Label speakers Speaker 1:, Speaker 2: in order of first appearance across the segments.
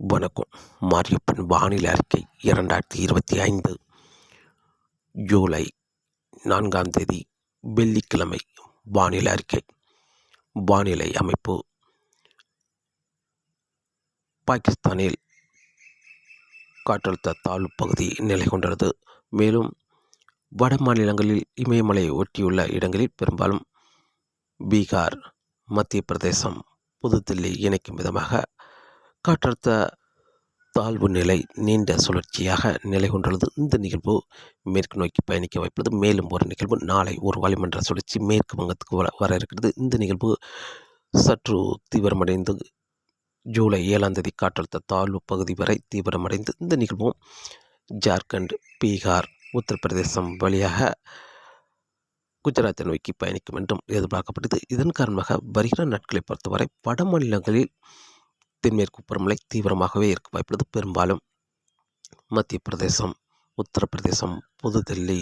Speaker 1: வணக்கம். மாரியப்பன் வானிலை அறிக்கை இரண்டாயிரத்தி இருபத்தி ஐந்து. ஜூலை நான்காம் தேதி வெள்ளிக்கிழமை வானிலை அறிக்கை. வானிலை அமைப்பு. பாகிஸ்தானில் காற்றழுத்த தாழ்வு பகுதி நிலை கொண்டுள்ளது. மேலும் வட மாநிலங்களில் இமயமலையை ஒட்டியுள்ள இடங்களில் பெரும்பாலும் பீகார் மத்திய பிரதேசம் புதுதில்லி இணைக்கும் விதமாக காற்றழுத்த தாழ்வு நிலை நீண்ட சுழற்சியாக நிலை கொண்டுள்ளது. இந்த நிகழ்வு மேற்கு நோக்கி பயணிக்க வாய்ப்புள்ளது. மேலும் ஒரு நிகழ்வு நாளை ஒரு வளிமன்ற சுழற்சி மேற்கு வங்கத்துக்கு வர வர இருக்கிறது. இந்த நிகழ்வு சற்று தீவிரமடைந்து ஜூலை ஏழாம் தேதி காற்றழுத்த தாழ்வு பகுதி வரை தீவிரமடைந்து இந்த நிகழ்வும் ஜார்க்கண்ட் பீகார் உத்தரப்பிரதேசம் வழியாக குஜராத்தை நோக்கி பயணிக்கும் என்றும் எதிர்பார்க்கப்பட்டது இதன் காரணமாக வருகிற நாட்களை பொறுத்தவரை வட மாநிலங்களில் தென்மேற்கு பருவமழை தீவிரமாகவே இருக்க வாய்ப்புள்ளது. பெரும்பாலும் மத்திய பிரதேசம் உத்தரப்பிரதேசம் புதுதில்லி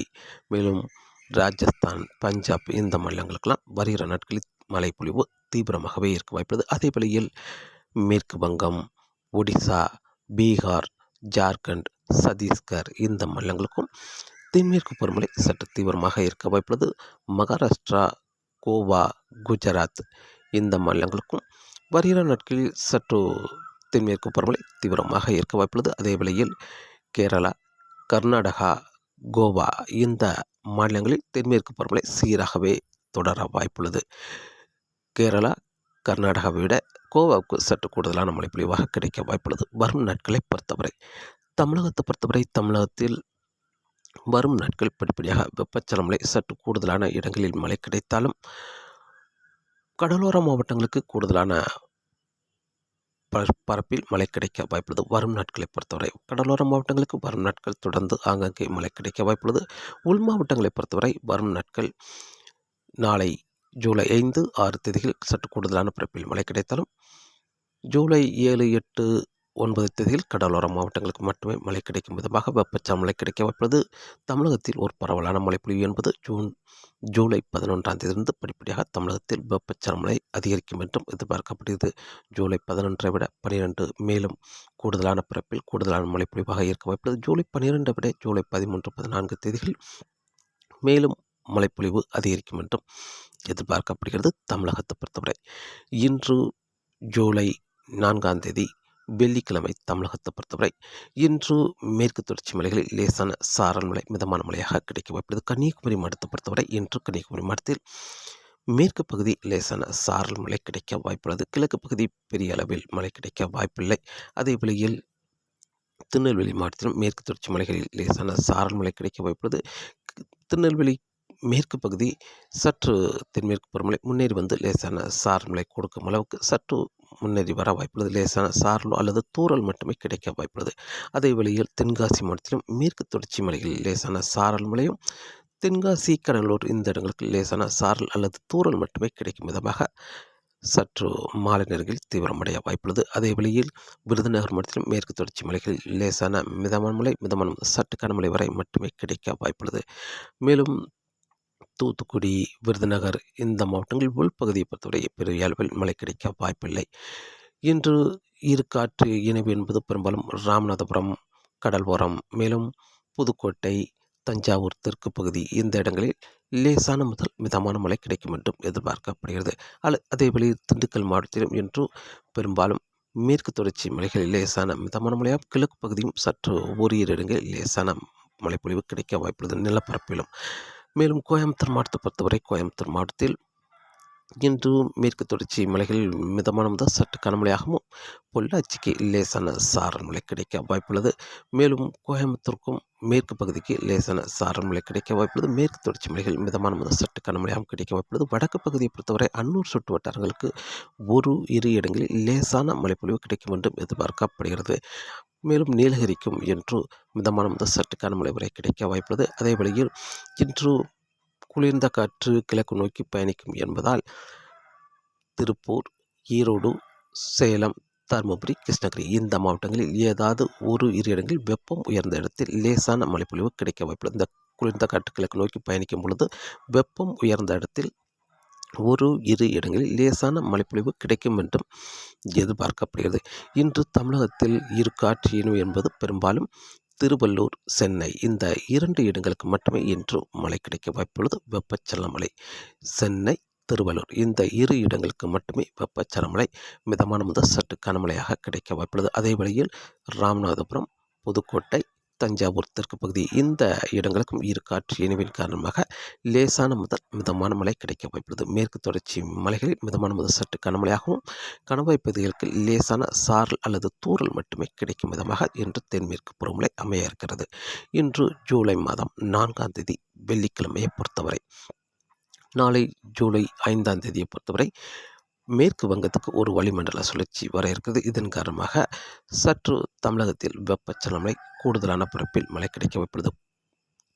Speaker 1: மேலும் ராஜஸ்தான் பஞ்சாப் இந்த மாநிலங்களுக்கெல்லாம் வருகிற நாட்களில் மழை பொழிவு தீவிரமாகவே இருக்க வாய்ப்புள்ளது. அதே வழியில் மேற்கு வங்கம் ஒடிசா பீகார் ஜார்க்கண்ட் சத்தீஸ்கர் இந்த மாநிலங்களுக்கும் தென்மேற்கு பருவமழை சற்று தீவிரமாக இருக்க வாய்ப்புள்ளது. மகாராஷ்டிரா கோவா குஜராத் இந்த மாநிலங்களுக்கும் வருகிற நாட்களில் சற்று தென்மேற்கு பருவமழை தீவிரமாக இருக்க வாய்ப்புள்ளது. அதே வேளையில் கேரளா கர்நாடகா கோவா இந்த மாநிலங்களில் தென்மேற்கு பருவமழை சீராகவே தொடர வாய்ப்புள்ளது. கேரளா கர்நாடகாவை விட கோவாவுக்கு சற்று கூடுதலான மழைப்பொழிவாக கிடைக்க வாய்ப்புள்ளது. வரும் நாட்களை பொறுத்தவரை தமிழகத்தை பொறுத்தவரை தமிழகத்தில் வரும் நாட்கள் படிப்படியாக வெப்பச்சலமலை சற்று கூடுதலான இடங்களில் மழை கிடைத்தாலும் கடலோர மாவட்டங்களுக்கு கூடுதலான பரப்பில் மழை கிடைக்க வாய்ப்புள்ளது. வரும் நாட்களை பொறுத்தவரை கடலோர மாவட்டங்களுக்கு வரும் நாட்கள் தொடர்ந்து ஆங்காங்கே மழை கிடைக்க வாய்ப்புள்ளது. உள் மாவட்டங்களை பொறுத்தவரை வரும் நாட்கள் நாளை ஜூலை ஐந்து ஆறு தேதிகள் சற்று கூடுதலான பரப்பில் மழை கிடைத்தாலும் ஜூலை ஏழு எட்டு ஒன்பது தேதியில் கடலோர மாவட்டங்களுக்கு மட்டுமே மழை கிடைக்கும் விதமாக வெப்பச்சமலை கிடைக்க வாய்ப்புள்ளது. தமிழகத்தில் ஒரு பரவலான மழைப்பொழிவு என்பது ஜூன் ஜூலை பதினொன்றாம் தேதியிலிருந்து படிப்படியாக தமிழகத்தில் வெப்பச்சமலை அதிகரிக்கும் என்றும் எதிர்பார்க்கப்படுகிறது. ஜூலை பதினொன்றை விட பனிரெண்டு மேலும் கூடுதலான பிறப்பில் கூடுதலான மழைப்பொழிவாக இருக்க வாய்ப்புள்ளது. ஜூலை பனிரெண்டை விட ஜூலை பதிமூன்று பதினான்கு தேதிகளில் மேலும் மழைப்பொழிவு அதிகரிக்கும் என்றும் எதிர்பார்க்கப்படுகிறது தமிழகத்தை பொறுத்தவரை. இன்று ஜூலை நான்காம் தேதி வெள்ளிக்கிழமை தமிழகத்தை பொறுத்தவரை இன்று மேற்கு தொடர்ச்சி மலைகளில் லேசான சாரல் மலை மிதமான மழையாக கிடைக்க வாய்ப்புள்ளது கன்னியாகுமரி மாவட்டத்தை பொறுத்தவரை இன்று கன்னியாகுமரி மாவட்டத்தில் மேற்கு பகுதி லேசான சாரல் மழை கிடைக்க வாய்ப்புள்ளது. கிழக்கு பகுதி பெரிய அளவில் மழை கிடைக்க வாய்ப்பில்லை. அதே வேளையில் திருநெல்வேலி மாவட்டத்திலும் மேற்கு தொடர்ச்சி மலைகளில் லேசான சாரல் மழை கிடைக்க வாய்ப்புள்ளது. திருநெல்வேலி மேற்கு பகுதி சற்று தென்மேற்கு பருவமழை முன்னேறி வந்து லேசான சாரல் கொடுக்கும் அளவுக்கு சற்று முன்னேறி வர வாய்ப்புள்ளது. லேசான சாரலோ அல்லது தூரல் மட்டுமே கிடைக்க வாய்ப்புள்ளது. அதே வழியில் தென்காசி மாவட்டத்திலும் மேற்கு தொடர்ச்சி மலைகளில் லேசான சாரல் மழையும் தென்காசி கடலூர் இந்த இடங்களுக்கு லேசான சாரல் அல்லது தூரல் மட்டுமே கிடைக்கும் விதமாக சற்று மாலை நேரங்களில் தீவிரமடைய வாய்ப்புள்ளது. அதே வழியில் விருதுநகர் மாவட்டத்திலும் மேற்கு தொடர்ச்சி மலைகளில் லேசான மிதமான மலை மிதமான சற்று கனமழை வரை மட்டுமே கிடைக்க வாய்ப்புள்ளது. மேலும் தூத்துக்குடி விருதுநகர் இந்த மாவட்டங்கள் உள்பகுதியை பொறுத்தவரை பெரிய அளவில் மழை கிடைக்க வாய்ப்பில்லை. இன்று இரு காற்று இணைவு என்பது பெரும்பாலும் ராமநாதபுரம் கடலோரம் மேலும் புதுக்கோட்டை தஞ்சாவூர் தெற்கு பகுதி இந்த இடங்களில் லேசான முதல் மிதமான மழை கிடைக்கும் என்றும் எதிர்பார்க்கப்படுகிறது. அல்ல அதேவேளை திண்டுக்கல் மாவட்டத்திலும் இன்று பெரும்பாலும் மேற்கு தொடர்ச்சி மலைகளில் லேசான மிதமான மழையாகும் கிழக்கு பகுதியும் சற்று ஓரிரு இடங்களில் லேசான மழைப்பொழிவு கிடைக்க வாய்ப்புள்ளது நிலப்பரப்பிலும். மேலும் கோயம்புத்தூர் மாவட்டத்தை பொறுத்தவரை கோயம்புத்தூர் மாவட்டத்தில் இன்று மேற்கு தொடர்ச்சி மலைகளில் மிதமான முதல் சற்று கனமழையாகவும் பொள்ளாச்சிக்கு லேசான சாரல் மழை கிடைக்க வாய்ப்புள்ளது. மேலும் கோயம்புத்தூருக்கும் மேற்கு பகுதிக்கு லேசான சாரல் மழை கிடைக்க வாய்ப்புள்ளது. மேற்கு தொடர்ச்சி மலைகள் மிதமான முதல் சற்று கனமழையாகவும் கிடைக்க வாய்ப்புள்ளது. வடக்கு பகுதியை பொறுத்தவரை அன்னூர் சுற்று வட்டாரங்களுக்கு ஒரு இரு இடங்களில் லேசான மழைப்பொழிவு கிடைக்கும் என்றும் எதிர்பார்க்கப்படுகிறது. மேலும் நீலகிரிக்கும் என்று மிதமான முதல் சற்று கனமழை வரை கிடைக்க வாய்ப்புள்ளது. அதே வழியில் இன்று குளிர்ந்த காற்று கிழக்கு நோக்கி பயணிக்கும் என்பதால் திருப்பூர் ஈரோடு சேலம் தருமபுரி கிருஷ்ணகிரி இந்த மாவட்டங்களில் ஏதாவது ஒரு இரு இடங்களில் வெப்பம் உயர்ந்த இடத்தில் லேசான மழைப்பொழிவு கிடைக்க வாய்ப்புள்ளது. இந்த குளிர்ந்த காற்று கிழக்கு நோக்கி பயணிக்கும் பொழுது வெப்பம் உயர்ந்த இடத்தில் ஒரு இரு இடங்களில் லேசான மழைப்பொழிவு கிடைக்கும் என்றும் எதிர்பார்க்கப்படுகிறது. இன்று தமிழகத்தில் இரு காற்றினும் என்பது பெரும்பாலும் திருவள்ளூர் சென்னை. இந்த இரண்டு இடங்களுக்கு மட்டுமே இன்று மழை கிடைக்க வாய்ப்புள்ளது. வெப்பச்சலன மழை சென்னை திருவள்ளூர். இந்த இரு இடங்களுக்கு மட்டுமே வெப்பச்சலன மழை மிதமான முதல் சற்று கனமழையாக கிடைக்க வாய்ப்புள்ளது. அதே வழியில் ராமநாதபுரம் புதுக்கோட்டை தஞ்சாவூர் தெற்கு பகுதி இந்த இடங்களுக்கும் இரு காற்று இணைவின் காரணமாக லேசான முதல் மிதமான மழை கிடைக்க வாய்ப்புள்ளது. மேற்கு தொடர்ச்சி மலைகளில் மிதமான முதல் சற்று கனமழையாகவும் கணவாய் பகுதிகளுக்கு லேசான சாரல் அல்லது தூறல் மட்டுமே கிடைக்கும் விதமாக இன்று தென்மேற்கு புறமலை அமைய இருக்கிறது. இன்று ஜூலை மாதம் நான்காம் தேதி வெள்ளிக்கிழமையை பொறுத்தவரை நாளை ஜூலை ஐந்தாம் தேதியை பொறுத்தவரை மேற்கு வங்கத்துக்கு ஒரு வளிமண்டல சுழற்சி வர இருக்கிறது. இதன் காரணமாக சற்று தமிழகத்தில் வெப்பச்சலனை கூடுதலான பரப்பில் மழை கிடைக்க வைப்பது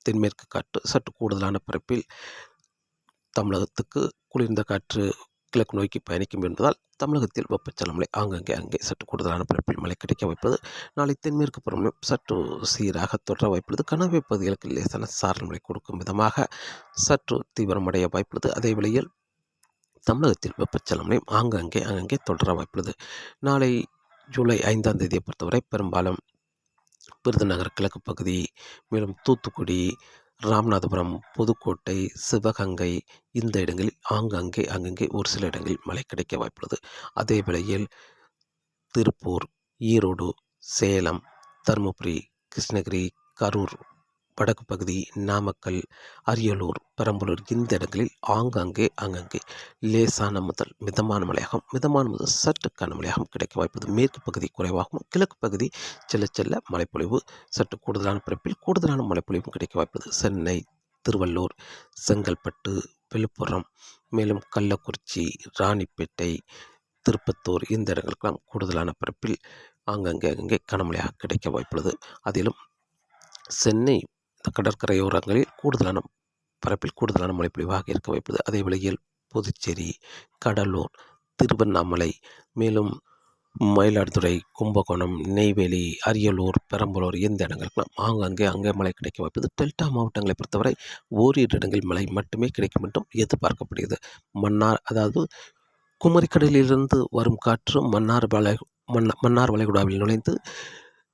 Speaker 1: தென்மேற்கு காற்று சற்று கூடுதலான பரப்பில் தமிழகத்துக்கு குளிர்ந்த காற்று கிழக்கு நோக்கி பயணிக்கும் என்பதால் தமிழகத்தில் வெப்பச்சலமலை ஆங்கங்கே அங்கே சற்று கூடுதலான பரப்பில் மழை கிடைக்க வைப்பது நாளை தென்மேற்கு பருவமழை சற்று சீராக தொடர வாய்ப்புள்ளது கனவே பகுதிகளுக்கு லேசான சாரல் மழை கொடுக்கும் விதமாக சற்று தீவிரமடைய வாய்ப்புள்ளது. அதே வேளையில் தமிழகத்தில் வெப்பச்சலமலையும் ஆங்கங்கே அங்கங்கே தொடர வாய்ப்புள்ளது. நாளை ஜூலை ஐந்தாம் தேதியை பொறுத்தவரை பெரும்பாலும் விருதுநகர் கிழக்கு பகுதி மேலும் தூத்துக்குடி ராமநாதபுரம் புதுக்கோட்டை சிவகங்கை இந்த இடங்களில் ஆங்காங்கே அங்கங்கே ஒரு சில இடங்களில் மழை கிடைக்க வாய்ப்புள்ளது. அதே வேளையில் திருப்பூர் ஈரோடு சேலம் தருமபுரி கிருஷ்ணகிரி கரூர் வடக்கு பகுதி நாமக்கல் அரியலூர் பெரம்பலூர் இந்த இடங்களில் ஆங்காங்கே அங்கங்கே லேசான முதல் மிதமான மழையாகவும் மிதமான முதல் சற்று கனமழையாகவும் கிடைக்க வாய்ப்பது மேற்கு பகுதி குறைவாகவும் கிழக்கு பகுதி செல்ல செல்ல மழைப்பொழிவு சற்று கூடுதலான பிறப்பில் கூடுதலான மழைப்பொழிவும் கிடைக்க வாய்ப்பது. சென்னை திருவள்ளூர் செங்கல்பட்டு விழுப்புரம் மேலும் கள்ளக்குறிச்சி ராணிப்பேட்டை திருப்பத்தூர் இந்த இடங்களுக்கெல்லாம் கூடுதலான பிறப்பில் அங்கங்கே அங்கங்கே கனமழையாக கிடைக்க வாய்ப்புள்ளது. அதிலும் சென்னை இந்த கடற்கரையோரங்களில் கூடுதலான பரப்பில் கூடுதலான மழைப்பொழிவாக இருக்க வைப்பது. அதே வேளையில் புதுச்சேரி கடலூர் திருவண்ணாமலை மேலும் மயிலாடுதுறை கும்பகோணம் நெய்வேலி அரியலூர் பெரம்பலூர் இந்த இடங்களுக்கெல்லாம் ஆங்காங்கே அங்கே மழை கிடைக்க வாய்ப்பது டெல்டா மாவட்டங்களை பொறுத்தவரை ஓரிரு இடங்களில் மழை மட்டுமே கிடைக்கும் என்றும் எதிர்பார்க்கப்படுகிறது. மன்னார் அதாவது குமரிக்கடலிலிருந்து வரும் காற்று மன்னார் வளை மன்னார் வளைகுடாவில் நுழைந்து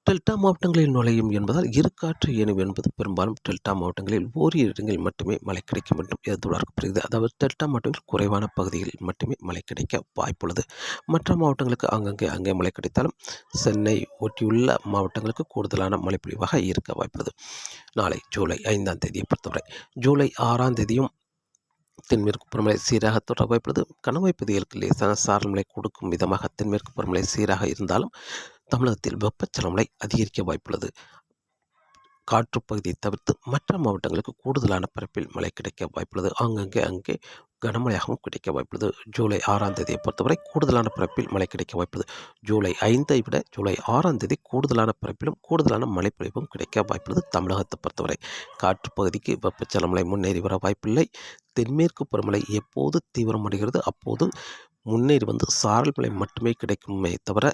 Speaker 1: டெல்டா மாவட்டங்களில் நுழையும் என்பதால் இரு காற்று ஏனும் என்பது பெரும்பாலும் டெல்டா மாவட்டங்களில் ஓரிரு இடங்களில் மட்டுமே மழை கிடைக்கும் என்றும் எதிர்பார்க்கப்படுகிறது அதாவது டெல்டா மாவட்டங்களில் குறைவான பகுதிகளில் மட்டுமே மழை கிடைக்க வாய்ப்புள்ளது. மற்ற மாவட்டங்களுக்கு அங்கங்கே அங்கே மழை கிடைத்தாலும் சென்னை ஒட்டியுள்ள மாவட்டங்களுக்கு கூடுதலான மழைப்பொழிவாக இருக்க வாய்ப்புள்ளது. நாளை ஜூலை ஐந்தாம் தேதியை பொறுத்தவரை ஜூலை ஆறாம் தேதியும் தென்மேற்கு பருவமழை சீராக தொடர வாய்ப்புள்ளது. கனவாய்ப்பகுதிகளுக்கு லேசான சாரல் மழை கொடுக்கும் விதமாக தென்மேற்கு பருவமழை சீராக இருந்தாலும் தமிழகத்தில் வெப்பச்சலமலை அதிகரிக்க வாய்ப்புள்ளது. காற்று பகுதியை தவிர்த்து மற்ற மாவட்டங்களுக்கு கூடுதலான பரப்பில் மழை கிடைக்க வாய்ப்புள்ளது. அங்கங்கே அங்கே கனமழையாகவும் கிடைக்க வாய்ப்புள்ளது. ஜூலை ஆறாம் தேதியை பொறுத்தவரை கூடுதலான பரப்பில் மழை கிடைக்க வாய்ப்புள்ளது. ஜூலை ஐந்தை விட ஜூலை ஆறாம் தேதி கூடுதலான பரப்பிலும் கூடுதலான மழைப்பொழிவும் கிடைக்க வாய்ப்புள்ளது தமிழகத்தை பொறுத்தவரை. காற்று பகுதிக்கு வெப்பச்சலமலை முன்னேறி வர வாய்ப்பில்லை. தென்மேற்கு பருவமழை எப்போது தீவிரமடைகிறது அப்போது முன்னேறி வந்து சாரல் மழை மட்டுமே கிடைக்குமே தவிர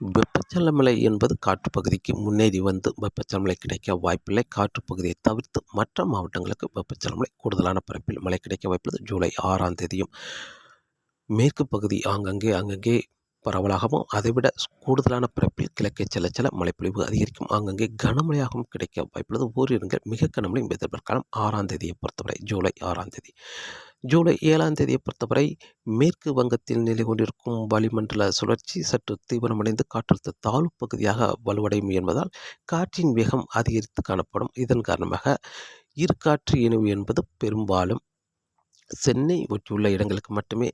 Speaker 1: வெப்பச்சலமலை என்பது காற்றுப்பகுதிக்கு முன்னேறி வந்து வெப்பச்சலமலை கிடைக்க வாய்ப்பில்லை. காற்றுப்பகுதியை தவிர்த்து மற்ற மாவட்டங்களுக்கு வெப்பச்சலமலை கூடுதலான பரப்பில் மழை கிடைக்க வாய்ப்புள்ளது. ஜூலை ஆறாம் தேதியும் மேற்கு பகுதி ஆங்கங்கே அங்கங்கே பரவலாகவும் அதைவிட கூடுதலான பிறப்பில் கிழக்கே செல்ல செல்ல மழைப்பொழிவு அதிகரிக்கும். ஆங்கங்கே கனமழையாகவும் கிடைக்க வாய்ப்புள்ளது. ஓரிடங்கள் மிக கனமழை எதிர்பார்க்கலாம் ஆறாம் தேதியை பொறுத்தவரை ஜூலை ஆறாம் தேதி. ஜூலை ஏழாம் தேதியை பொறுத்தவரை மேற்கு வங்கத்தில் நிலை கொண்டிருக்கும் வளிமண்டல சுழற்சி சற்று தீவிரமடைந்து காற்றழுத்த தாழ்வு பகுதியாக வலுவடையும் என்பதால் காற்றின் வேகம் அதிகரித்து காணப்படும். இதன் காரணமாக இரு காற்று இணைவு என்பது பெரும்பாலும் சென்னை ஒட்டியுள்ள இடங்களுக்கு மட்டுமே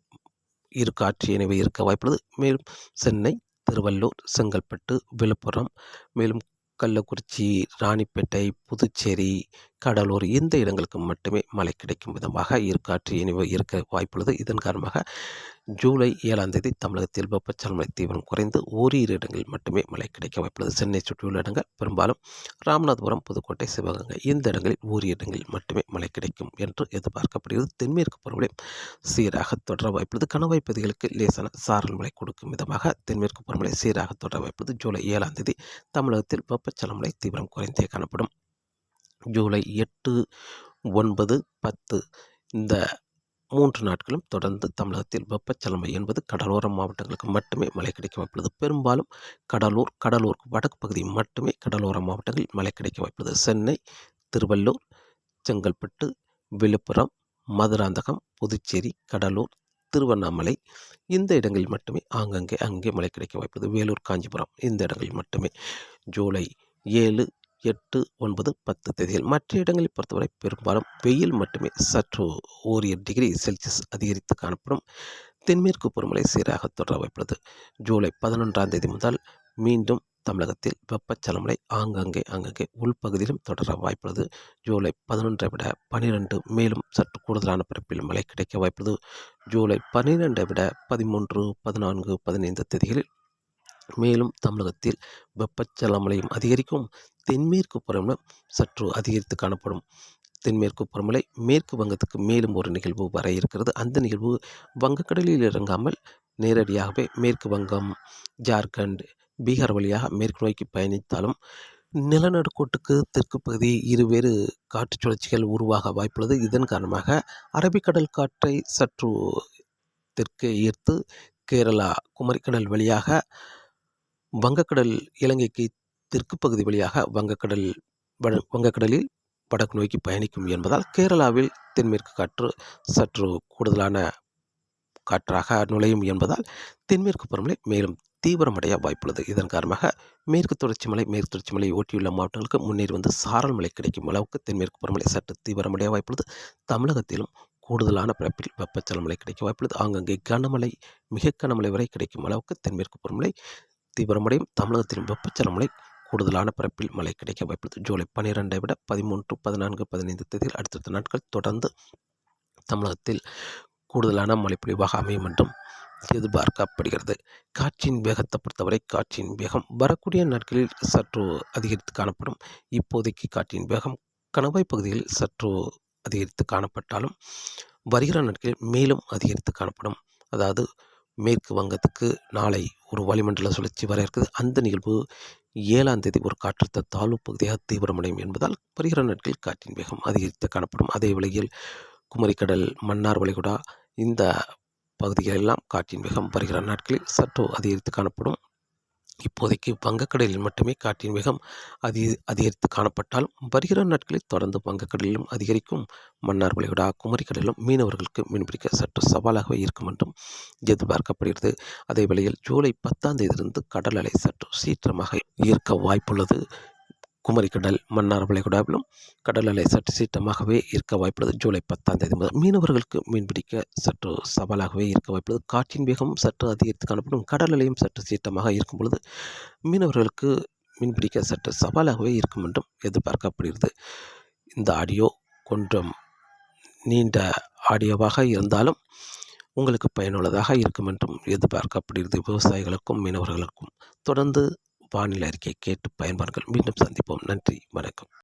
Speaker 1: இரு காற்று இணைவு இருக்க வாய்ப்புள்ளது. மேலும் சென்னை திருவள்ளூர் செங்கல்பட்டு விழுப்புரம் மேலும் கள்ளக்குறிச்சி ராணிப்பேட்டை புதுச்சேரி கடலூர் இந்த இடங்களுக்கு மட்டுமே மழை கிடைக்கும் விதமாக இருக்காற்று இனிவு இருக்க வாய்ப்புள்ளது. இதன் காரணமாக ஜூலை ஏழாம் தேதி தமிழகத்தில் வெப்பச்சலமலை தீவிரம் குறைந்து ஓரிரு இடங்களில் மட்டுமே மழை கிடைக்க வாய்ப்புள்ளது. சென்னை சுற்றியுள்ள இடங்கள் பெரும்பாலும் ராமநாதபுரம் புதுக்கோட்டை சிவகங்கை. இந்த இடங்களில் ஓரிரு இடங்களில் மட்டுமே மழை கிடைக்கும் என்று எதிர்பார்க்கப்படுகிறது. தென்மேற்கு பருவமழை சீராக தொடர வாய்ப்புள்ளது. கணவாய் பகுதிகளுக்கு லேசான சாரல் மழை கொடுக்கும் விதமாக தென்மேற்கு பருவமழை சீராக தொடர வாய்ப்புள்ளது. ஜூலை ஏழாம் தேதி தமிழகத்தில் வெப்பச்சலமலை தீவிரம் குறைந்தே காணப்படும். ஜூலை எட்டு ஒன்பது பத்து இந்த மூன்று நாட்களும் தொடர்ந்து தமிழகத்தில் வெப்பச்சலமை என்பது கடலோர மாவட்டங்களுக்கு மட்டுமே மழை கிடைக்க வாய்ப்புள்ளது. பெரும்பாலும் கடலூர் கடலூர் வடக்கு பகுதி மட்டுமே கடலோர மாவட்டங்களில் மழை கிடைக்க வாய்ப்புள்ளது. சென்னை திருவள்ளூர் செங்கல்பட்டு விழுப்புரம் மதுராந்தகம் புதுச்சேரி கடலூர் திருவண்ணாமலை இந்த இடங்களில் மட்டுமே ஆங்கங்கே அங்கே மழை கிடைக்க வாய்ப்புள்ளது. வேலூர் காஞ்சிபுரம் இந்த இடங்களில் மட்டுமே. ஜூலை ஏழு எட்டு ஒன்பது பத்து தேதிகள். மற்ற இடங்களை பொறுத்தவரை பெரும்பாலும் வெயில் மட்டுமே. சற்று ஒரு டிகிரி செல்சியஸ் அதிகரித்து காணப்படும் தென்மேற்கு பருவமழை சீராக தொடர வாய்ப்புள்ளது. ஜூலை பதினொன்றாம் தேதி முதல் மீண்டும் தமிழகத்தில் வெப்பச்சலமலை ஆங்காங்கே அங்கங்கே உள்பகுதியிலும் தொடர வாய்ப்புள்ளது. ஜூலை பதினொன்றை விட பனிரெண்டு மேலும் சற்று கூடுதலான பரப்பில் மழை கிடைக்க வாய்ப்புள்ளது. ஜூலை பன்னிரெண்டை விட பதிமூன்று பதினான்கு பதினைந்து தேதிகளில் மேலும் தமிழகத்தில் வெப்பச்சலமலையும் அதிகரிக்கும். தென்மேற்கு பருவமழை சற்று அதிகரித்து காணப்படும். தென்மேற்கு பருவமழை மேற்கு வங்கத்துக்கு மேலும் ஒரு நிகழ்வு வர இருக்கிறது. அந்த நிகழ்வு வங்கக்கடலில் இறங்காமல் நேரடியாகவே மேற்கு வங்கம் ஜார்க்கண்ட் பீகார் வழியாக மேற்கு நோக்கி பயணித்தாலும் நிலநடுக்கோட்டுக்கு தெற்கு பகுதி இருவேறு காற்று சுழற்சிகள் உருவாக வாய்ப்புள்ளது. இதன் காரணமாக அரபிக்கடல் காற்றை சற்று தெற்கே ஈர்த்து கேரளா குமரிக்கடல் வழியாக வங்கக்கடல் இலங்கைக்கு தெற்கு பகுதி வழியாக வங்கக்கடல் வங்கக்கடலில் வடக்கு நோக்கி பயணிக்கும் என்பதால் கேரளாவில் தென்மேற்கு காற்று சற்று கூடுதலான காற்றாக நுழையும் என்பதால் தென்மேற்கு பருவமழை மேலும் தீவிரமடைய வாய்ப்புள்ளது. இதன் காரணமாக மேற்கு தொடர்ச்சி மலை மேற்கு தொடர்ச்சி மலையை ஒட்டியுள்ள மாவட்டங்களுக்கு முன்னேறி வந்து சாரல் மழை கிடைக்கும் அளவுக்கு தென்மேற்கு பருவமழை சற்று தீவிரமடைய வாய்ப்புள்ளது. தமிழகத்திலும் கூடுதலான பிறப்பில் வெப்பச்சலமழை கிடைக்க வாய்ப்புள்ளது. ஆங்கங்கே கனமழை மிக கனமழை வரை கிடைக்கும் அளவுக்கு தென்மேற்கு பருவமழை தீவிரமடையும் தமிழகத்தின் வெப்பச்சல மழை கூடுதலான பரப்பில் மழை கிடைக்க வாய்ப்புள்ளது ஜூலை பன்னிரெண்டை விட பதிமூன்று பதினான்கு பதினைந்து தேதியில் அடுத்தடுத்த நாட்கள் தொடர்ந்து தமிழகத்தில் கூடுதலான மழைப்பொழிவாக அமையும் என்றும் எதிர்பார்க்கப்படுகிறது. காற்றின் வேகத்தை பொறுத்தவரை காற்றின் வேகம் வரக்கூடிய நாட்களில் சற்று அதிகரித்து காணப்படும். இப்போதைக்கு காற்றின் வேகம் கணவாய் பகுதியில் சற்று அதிகரித்து காணப்பட்டாலும் வருகிற நாட்களில் மேலும் அதிகரித்து காணப்படும். அதாவது மேற்கு வங்கத்துக்கு நாளை ஒரு வளிமண்டல சுழற்சி வர இருக்குது. அந்த நிகழ்வு ஏழாம் தேதி ஒரு காற்றழுத்த தாழ்வு பகுதியாக தீவிரமடையும் என்பதால் வருகிற நாட்களில் காற்றின் வேகம் அதிகரித்து காணப்படும். அதே வேளையில் குமரிக்கடல் மன்னார் வளைகுடா இந்த பகுதிகளெல்லாம் காற்றின் வேகம் வருகிற நாட்களில் சற்று அதிகரித்து காணப்படும். இப்போதைக்கு வங்கக்கடலில் மட்டுமே காற்றின் வேகம் அதி அதிகரித்து காணப்பட்டால் வருகிற நாட்களில் தொடர்ந்து வங்கக்கடலிலும் அதிகரிக்கும். மன்னார் வளைகுடா குமரிக்கடலிலும் மீனவர்களுக்கு மீன்பிடிக்க சற்று சவாலாகவே இருக்கும் என்றும் எதிர்பார்க்கப்படுகிறது. அதே வேளையில் ஜூலை பத்தாம் தேதியிலிருந்து கடல் அலை சற்று சீற்றமாக ஈர்க்க வாய்ப்புள்ளது. குமரிக்கடல் மன்னார் வளைகுடாவிலும் கடல் அலை சற்று சீற்றமாகவே இருக்க வாய்ப்புள்ளது. ஜூலை பத்தாம் தேதி முதல் மீனவர்களுக்கு மீன்பிடிக்க சற்று சவாலாகவே இருக்க வாய்ப்புள்ளது. காற்றின் வேகம் சற்று அதிகரித்து காணப்படும். கடல் அலையும் சற்று சீற்றமாக இருக்கும் பொழுது மீனவர்களுக்கு மீன்பிடிக்க சற்று சவாலாகவே இருக்கும் என்றும் எதிர்பார்க்கப்படுகிறது. இந்த ஆடியோ கொஞ்சம் நீண்ட ஆடியோவாக இருந்தாலும் உங்களுக்கு பயனுள்ளதாக இருக்கும் என்றும் எதிர்பார்க்கப்படுகிறது. விவசாயிகளுக்கும் மீனவர்களுக்கும். தொடர்ந்து வானிலை அறிக்கை கேட்டு பயன்பாடுகள் மீண்டும் சந்திப்போம். நன்றி. வணக்கம்.